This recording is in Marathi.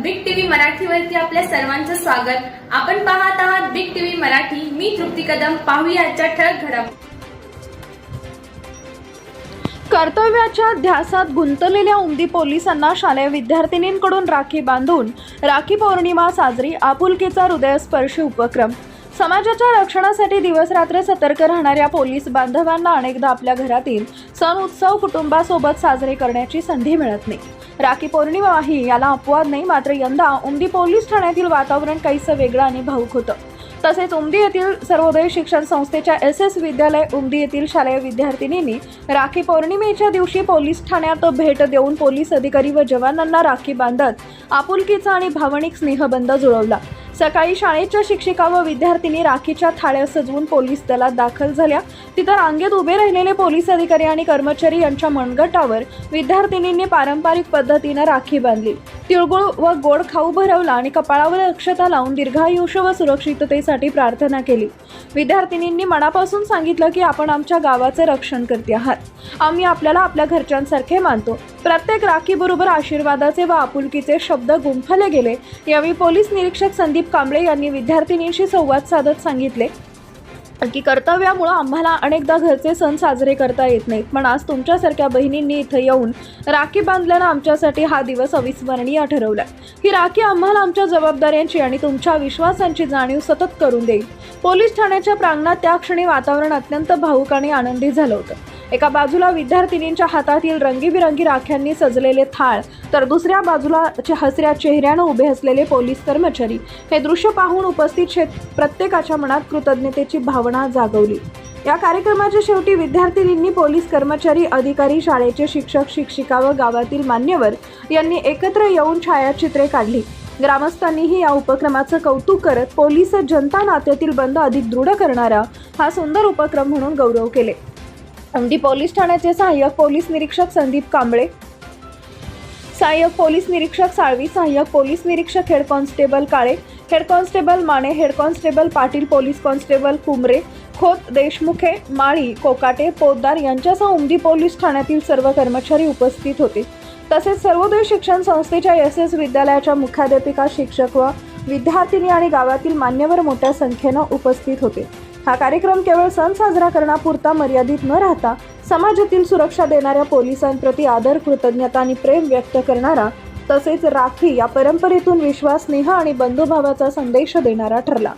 मराठीवरती आपल्या सर्वांचं स्वागत. आपण पाहत आहात बिग टीव्ही मराठी. मी तृप्ती कदम. पाहूया आजच्या ठळक घडामोडी. कर्तव्याच्या ध्यासात गुंतलेल्या उमदी पोलिसांना शालेय विद्यार्थिनींकडून राखी बांधून राखी पौर्णिमा साजरी आपुलकीचा हृदयस्पर्शी उपक्रम. समाजाच्या रक्षणासाठी दिवसरात्र सतर्क राहणाऱ्या पोलीस बांधवांना अनेकदा आपल्या घरातील सण उत्सव कुटुंबासोबत साजरे करण्याची संधी मिळत नाही. राखी पौर्णिमा ही याला अपवाद नाही मात्र यंदा उमदी पोलीस ठाण्यातील वातावरण काहीसं वेगळं आणि भाऊक होतं. तसेच उमदी येथील सर्वोदय शिक्षण संस्थेच्या एस एस विद्यालय उमदी येथील शालेय विद्यार्थिनींनी राखी पौर्णिमेच्या दिवशी पोलीस ठाण्यात भेट देऊन पोलीस अधिकारी व जवानांना राखी बांधत आपुलकीचा आणि भावनिक स्नेहबंध जुळवला. सकाळी शाळेच्या शिक्षिका व विद्यार्थिनी राखीच्या थाळ्या सजवून पोलीस दलात दाखल झाल्या. तिथं रांगेत उभे राहिलेले पोलीस अधिकारी आणि कर्मचारी यांच्या मनगटावर विद्यार्थिनींनी पारंपरिक पद्धतीनं राखी बांधली. तिळगुळ व गोड खाऊ भरवला आणि कपाळावर अक्षता लावून दीर्घायुष्य व सुरक्षिततेसाठी प्रार्थना केली. विद्यार्थिनींनी मनापासून सांगितलं की आपण आमच्या गावाचं रक्षण करते आहात. आम्ही आपल्याला आपल्या घरच्यांसारखे मानतो. प्रत्येक राखीबरोबर आशीर्वादाचे व आपुलकीचे शब्द गुंफले गेले. यावेळी पोलीस निरीक्षक संदीप कांबळे यांनी विद्यार्थिनींशी संवाद साधत सांगितले. की कर्तव्यामुळं आम्हाला अनेकदा घरचे सण साजरे करता येत नाहीत पण आज तुमच्यासारख्या बहिणींनी इथं येऊन राखी बांधल्यानं आमच्यासाठी हा दिवस अविस्मरणीय ठरवला. ही राखी आम्हाला आमच्या जबाबदाऱ्यांची आणि तुमच्या विश्वासांची जाणीव सतत करून देईल. पोलीस ठाण्याच्या प्रांगणात त्या क्षणी वातावरण अत्यंत भाऊक आणि आनंदी झालं होतं. एका बाजूला विद्यार्थिनींच्या हातातील रंगीबिरंगी राख्यांनी सजलेले थाळ तर दुसऱ्या बाजूला हसऱ्या चेहऱ्यानं उभे असलेले पोलीस कर्मचारी. हे दृश्य पाहून उपस्थित शेत प्रत्येकाच्या मनात कृतज्ञतेची भावना जागवली. या कार्यक्रमाच्या शेवटी विद्यार्थिनींनी पोलीस कर्मचारी अधिकारी शाळेचे शिक्षक शिक्षिका व गावातील मान्यवर यांनी एकत्र येऊन छायाचित्रे काढली. ग्रामस्थांनीही या उपक्रमाचं कौतुक करत पोलीस जनता नात्यातील बंद अधिक दृढ करणारा हा सुंदर उपक्रम म्हणून गौरव केले. अमदी पोलीस ठाण्याचे सहाय्यक पोलीस निरीक्षक संदीप कांबळे. सहाय्यक पोलीस निरीक्षक साळवी सहाय्यक पोलीस निरीक्षक head constable Kale head constable Mane head constable Patil police constable Kumre Khot Deshmukhe Mali Kokate Poddar यांच्यासह उमदी पोलीस ठाण्यातील सर्व कर्मचारी उपस्थित होते. तसेच सर्वोदय शिक्षण संस्थेच्या एस एस विद्यालयाच्या मुख्याध्यापिका शिक्षक व विद्यार्थिनी आणि गावातील मान्यवर मोठ्या संख्येनं उपस्थित होते. हा कार्यक्रम केवळ सण साजरा करण्यापुरता मर्यादित न राहता समाजातील सुरक्षा देणाऱ्या पोलिसांप्रती आदर कृतज्ञता आणि प्रेम व्यक्त करणारा तसेच राखी या परंपरेतून विश्वास स्नेह आणि बंधुभावाचा संदेश देणारा ठरला.